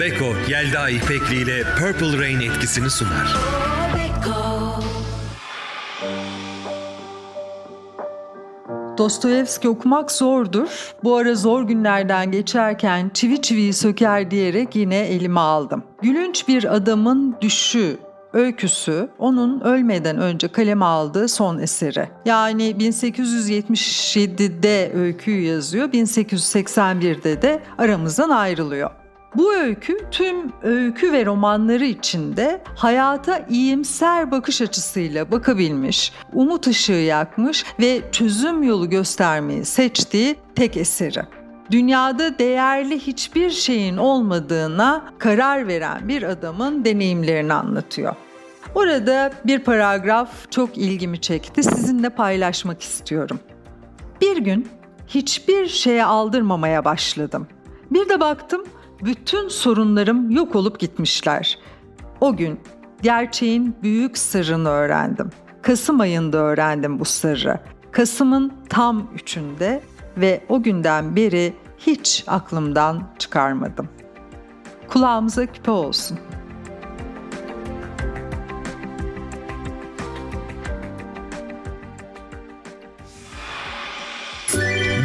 Beko, Yelda İpekli ile Purple Rain etkisini sunar. Dostoyevski okumak zordur. Bu ara zor günlerden geçerken çivi çiviyi söker diyerek yine elime aldım. Gülünç bir adamın düşü öyküsü onun ölmeden önce kaleme aldığı son eseri. Yani 1877'de öyküyü yazıyor, 1881'de de aramızdan ayrılıyor. Bu öykü tüm öykü ve romanları içinde hayata iyimser bakış açısıyla bakabilmiş, umut ışığı yakmış ve çözüm yolu göstermeyi seçtiği tek eseri. Dünyada değerli hiçbir şeyin olmadığına karar veren bir adamın deneyimlerini anlatıyor. Orada bir paragraf çok ilgimi çekti. Sizinle paylaşmak istiyorum. Bir gün hiçbir şeye aldırmamaya başladım. Bir de baktım bütün sorunlarım yok olup gitmişler. O gün gerçeğin büyük sırrını öğrendim. Kasım ayında öğrendim bu sırrı. Kasım'ın tam üçünde ve o günden beri hiç aklımdan çıkarmadım. Kulağımıza küpe olsun.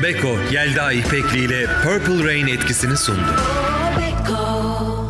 Beko, Yelda İpekli ile Purple Rain etkisini sundu. let go.